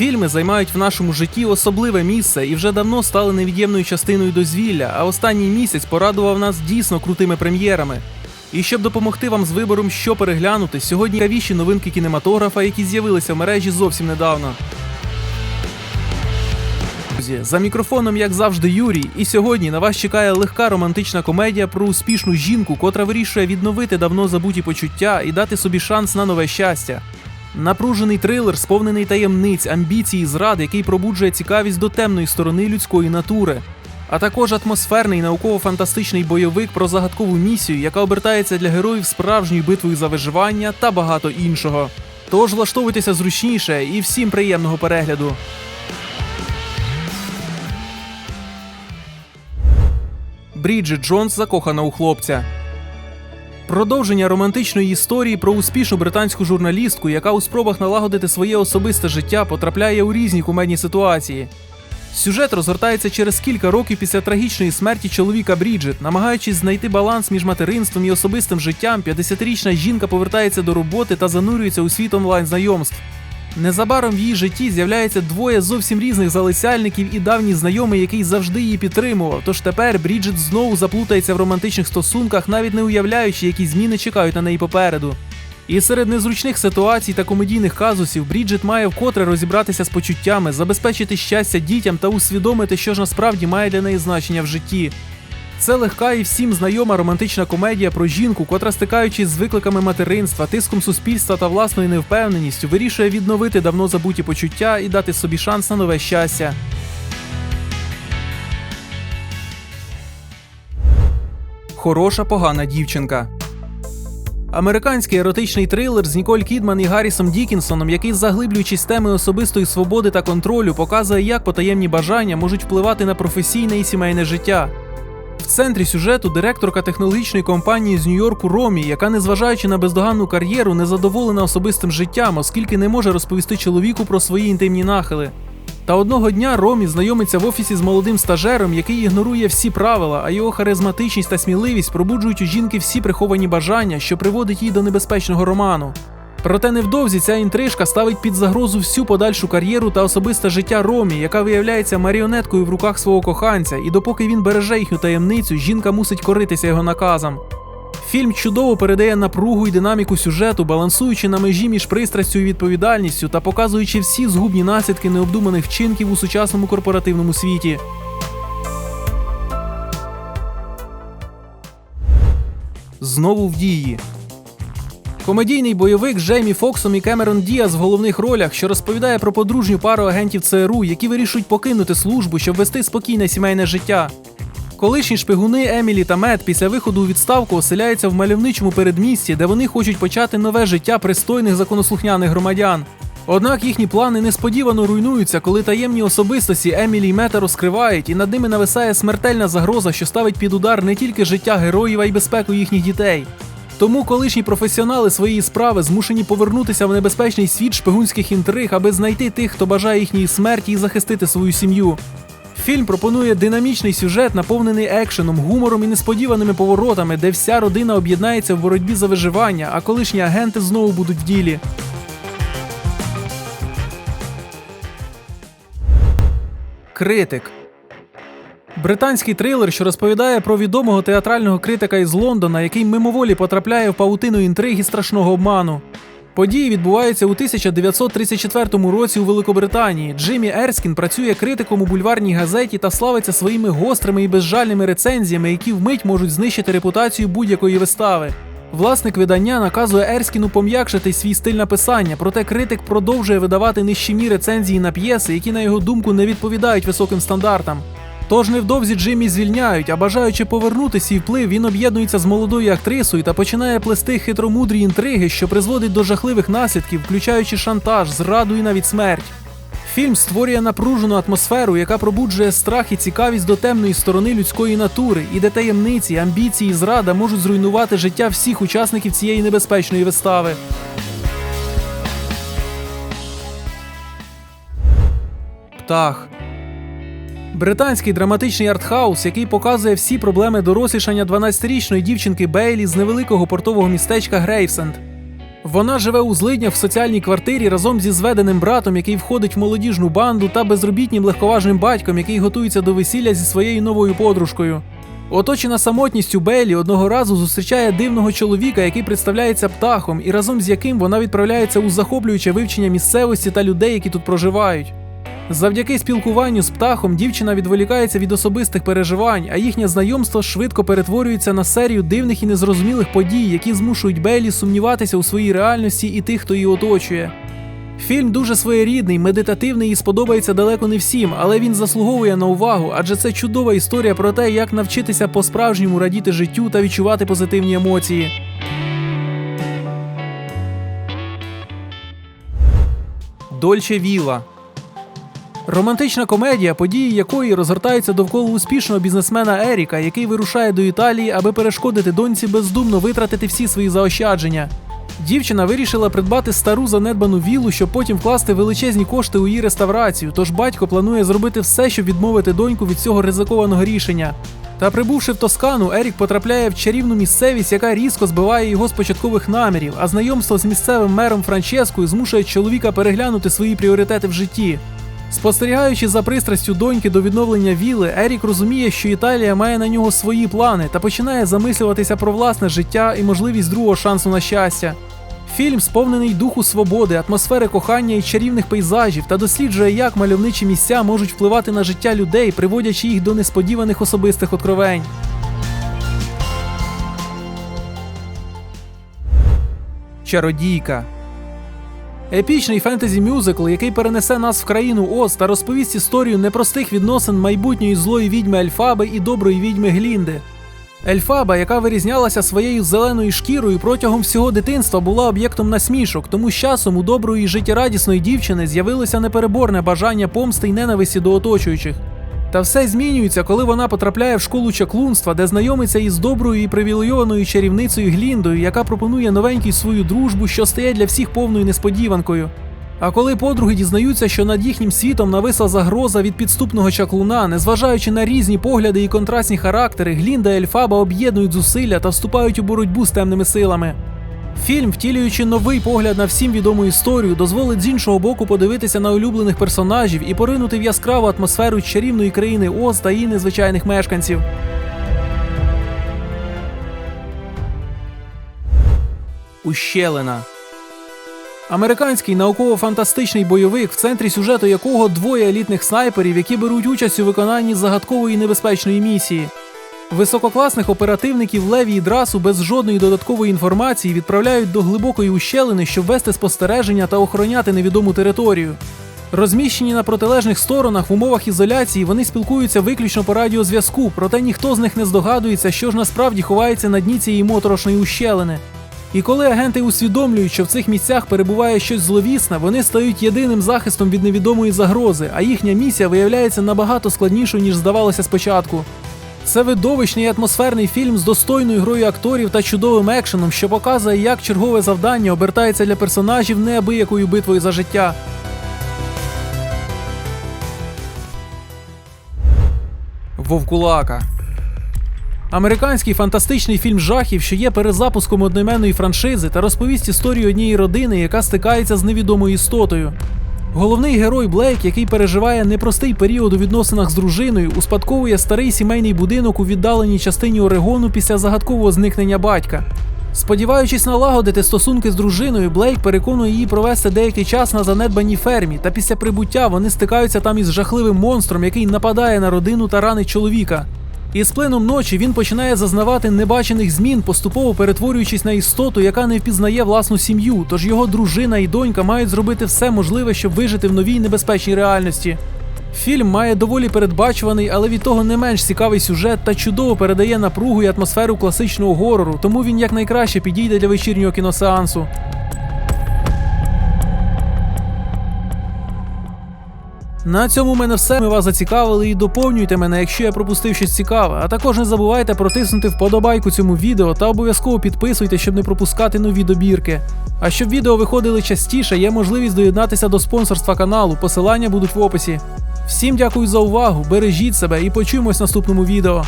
Фільми займають в нашому житті особливе місце і вже давно стали невід'ємною частиною дозвілля, а останній місяць порадував нас дійсно крутими прем'єрами. І щоб допомогти вам з вибором, що переглянути, сьогодні цікавіші новинки кінематографа, які з'явилися в мережі зовсім недавно. За мікрофоном, як завжди, Юрій, і сьогодні на вас чекає легка романтична комедія про успішну жінку, котра вирішує відновити давно забуті почуття і дати собі шанс на нове щастя. Напружений трилер, сповнений таємниць, амбіцій і зрад, який пробуджує цікавість до темної сторони людської натури. А також атмосферний науково-фантастичний бойовик про загадкову місію, яка обертається для героїв справжньою битвою за виживання та багато іншого. Тож влаштовуйтеся зручніше і всім приємного перегляду. Бріджит Джонс закохана у хлопця. Продовження романтичної історії про успішну британську журналістку, яка у спробах налагодити своє особисте життя потрапляє у різні кумедні ситуації. Сюжет розгортається через кілька років після трагічної смерті чоловіка Бріджит. Намагаючись знайти баланс між материнством і особистим життям, 50-річна жінка повертається до роботи та занурюється у світ онлайн знайомств. Незабаром в її житті з'являється двоє зовсім різних залицяльників і давній знайомий, який завжди її підтримував. Тож тепер Бріджит знову заплутається в романтичних стосунках, навіть не уявляючи, які зміни чекають на неї попереду. І серед незручних ситуацій та комедійних казусів Бріджит має вкотре розібратися з почуттями, забезпечити щастя дітям та усвідомити, що ж насправді має для неї значення в житті. Це легка і всім знайома романтична комедія про жінку, котра, стикаючись з викликами материнства, тиском суспільства та власною невпевненістю, вирішує відновити давно забуті почуття і дати собі шанс на нове щастя. Хороша погана дівчинка. Американський еротичний трилер з Ніколь Кідман і Гаррісом Дікінсоном, який, заглиблюючись теми особистої свободи та контролю, показує, як потаємні бажання можуть впливати на професійне і сімейне життя. Центрі сюжету директорка технологічної компанії з Нью-Йорку Ромі, яка, незважаючи на бездоганну кар'єру, не задоволена особистим життям, оскільки не може розповісти чоловіку про свої інтимні нахили. Та одного дня Ромі знайомиться в офісі з молодим стажером, який ігнорує всі правила, а його харизматичність та сміливість пробуджують у жінки всі приховані бажання, що приводить її до небезпечного роману. Проте невдовзі ця інтрижка ставить під загрозу всю подальшу кар'єру та особисте життя Ромі, яка виявляється маріонеткою в руках свого коханця, і допоки він береже їхню таємницю, жінка мусить коритися його наказам. Фільм чудово передає напругу і динаміку сюжету, балансуючи на межі між пристрастю і відповідальністю та показуючи всі згубні наслідки необдуманих вчинків у сучасному корпоративному світі. Знову в дії. Комедійний бойовик Джеймі Фоксом і Кемерон Діас в головних ролях, що розповідає про подружню пару агентів ЦРУ, які вирішують покинути службу, щоб вести спокійне сімейне життя. Колишні шпигуни Емілі та Мед після виходу у відставку оселяються в мальовничому передмісті, де вони хочуть почати нове життя пристойних законослухняних громадян. Однак їхні плани несподівано руйнуються, коли таємні особистості Емілі й Мета розкривають, і над ними нависає смертельна загроза, що ставить під удар не тільки життя героїв, а й безпеку їхніх дітей. Тому колишні професіонали своєї справи змушені повернутися в небезпечний світ шпигунських інтриг, аби знайти тих, хто бажає їхньої смерті і захистити свою сім'ю. Фільм пропонує динамічний сюжет, наповнений екшеном, гумором і несподіваними поворотами, де вся родина об'єднається в боротьбі за виживання, а колишні агенти знову будуть в ділі. Критик Британський трилер, що розповідає про відомого театрального критика із Лондона, який мимоволі потрапляє в паутину інтриги страшного обману. Події відбуваються у 1934 році у Великобританії. Джиммі Ерскін працює критиком у бульварній газеті та славиться своїми гострими і безжальними рецензіями, які вмить можуть знищити репутацію будь-якої вистави. Власник видання наказує Ерскіну пом'якшити свій стиль написання, проте критик продовжує видавати нищівні рецензії на п'єси, які, на його думку, не відповідають високим стандартам. Тож невдовзі Джиммі звільняють, а бажаючи повернути свій вплив, він об'єднується з молодою актрисою та починає плести хитромудрі інтриги, що призводить до жахливих наслідків, включаючи шантаж, зраду і навіть смерть. Фільм створює напружену атмосферу, яка пробуджує страх і цікавість до темної сторони людської натури, і де таємниці, амбіції і зрада можуть зруйнувати життя всіх учасників цієї небезпечної вистави. Птах Британський драматичний артхаус, який показує всі проблеми дорослішання 12-річної дівчинки Бейлі з невеликого портового містечка Грейвсенд. Вона живе у злиднях в соціальній квартирі разом зі зведеним братом, який входить в молодіжну банду, та безробітнім легковажним батьком, який готується до весілля зі своєю новою подружкою. Оточена самотністю Беллі одного разу зустрічає дивного чоловіка, який представляється птахом, і разом з яким вона відправляється у захоплююче вивчення місцевості та людей, які тут проживають. Завдяки спілкуванню з птахом дівчина відволікається від особистих переживань, а їхнє знайомство швидко перетворюється на серію дивних і незрозумілих подій, які змушують Бейлі сумніватися у своїй реальності і тих, хто її оточує. Фільм дуже своєрідний, медитативний і сподобається далеко не всім, але він заслуговує на увагу, адже це чудова історія про те, як навчитися по-справжньому радіти життю та відчувати позитивні емоції. Дольче Віла Романтична комедія, події якої розгортаються довкола успішного бізнесмена Еріка, який вирушає до Італії, аби перешкодити доньці бездумно витратити всі свої заощадження. Дівчина вирішила придбати стару занедбану віллу, щоб потім вкласти величезні кошти у її реставрацію. Тож батько планує зробити все, щоб відмовити доньку від цього ризикованого рішення. Та прибувши в Тоскану, Ерік потрапляє в чарівну місцевість, яка різко збиває його з початкових намірів, а знайомство з місцевим мером Франческою змушує чоловіка переглянути свої пріоритети в житті. Спостерігаючи за пристрастю доньки до відновлення віли, Ерік розуміє, що Італія має на нього свої плани та починає замислюватися про власне життя і можливість другого шансу на щастя. Фільм сповнений духу свободи, атмосфери кохання і чарівних пейзажів та досліджує, як мальовничі місця можуть впливати на життя людей, приводячи їх до несподіваних особистих откровень. Чародійка Епічний фентезі мюзикл, який перенесе нас в країну Оз та розповість історію непростих відносин майбутньої злої відьми Ельфаби і доброї відьми Глінди. Ельфаба, яка вирізнялася своєю зеленою шкірою протягом всього дитинства, була об'єктом насмішок, тому з часом у доброї життєрадісної дівчини з'явилося непереборне бажання помсти й ненависті до оточуючих. Та все змінюється, коли вона потрапляє в школу чаклунства, де знайомиться із доброю і привілейованою чарівницею Гліндою, яка пропонує новенькій свою дружбу, що стає для всіх повною несподіванкою. А коли подруги дізнаються, що над їхнім світом нависла загроза від підступного чаклуна, незважаючи на різні погляди і контрастні характери, Глінда і Ельфаба об'єднують зусилля та вступають у боротьбу з темними силами. Фільм, втілюючи новий погляд на всім відому історію, дозволить з іншого боку подивитися на улюблених персонажів і поринути в яскраву атмосферу чарівної країни Оз та її незвичайних мешканців. Ущелина Американський науково-фантастичний бойовик, в центрі сюжету якого двоє елітних снайперів, які беруть участь у виконанні загадкової небезпечної місії. Висококласних оперативників Леві і Драсу без жодної додаткової інформації відправляють до глибокої ущелини, щоб вести спостереження та охороняти невідому територію. Розміщені на протилежних сторонах в умовах ізоляції, вони спілкуються виключно по радіозв'язку, проте ніхто з них не здогадується, що ж насправді ховається на дні цієї моторошної ущелини. І коли агенти усвідомлюють, що в цих місцях перебуває щось зловісне, вони стають єдиним захистом від невідомої загрози, а їхня місія виявляється набагато складнішою, ніж здавалося спочатку. Це видовищний і атмосферний фільм з достойною грою акторів та чудовим екшеном, що показує, як чергове завдання обертається для персонажів неабиякою битвою за життя. Вовкулака Американський фантастичний фільм жахів, що є перезапуском одноіменної франшизи та розповість історію однієї родини, яка стикається з невідомою істотою. Головний герой Блейк, який переживає непростий період у відносинах з дружиною, успадковує старий сімейний будинок у віддаленій частині Орегону після загадкового зникнення батька. Сподіваючись налагодити стосунки з дружиною, Блейк переконує її провести деякий час на занедбаній фермі, та після прибуття вони стикаються там із жахливим монстром, який нападає на родину та ранить чоловіка. І з плином ночі він починає зазнавати небачених змін, поступово перетворюючись на істоту, яка не впізнає власну сім'ю. Тож його дружина і донька мають зробити все можливе, щоб вижити в новій небезпечній реальності. Фільм має доволі передбачуваний, але від того не менш цікавий сюжет та чудово передає напругу і атмосферу класичного горору, тому він якнайкраще підійде для вечірнього кіносеансу. На цьому в мене все. Ми вас зацікавили і доповнюйте мене, якщо я пропустив щось цікаве. А також не забувайте протиснути вподобайку цьому відео та обов'язково підписуйтесь, щоб не пропускати нові добірки. А щоб відео виходили частіше, є можливість доєднатися до спонсорства каналу. Посилання будуть в описі. Всім дякую за увагу, бережіть себе і почуємось в наступному відео.